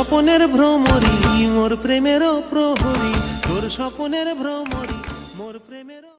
স্বপনের ভ্রমরি মোর প্রেমেরও প্রহরী। তোর স্বপনের ভ্রমরি মোর প্রেমের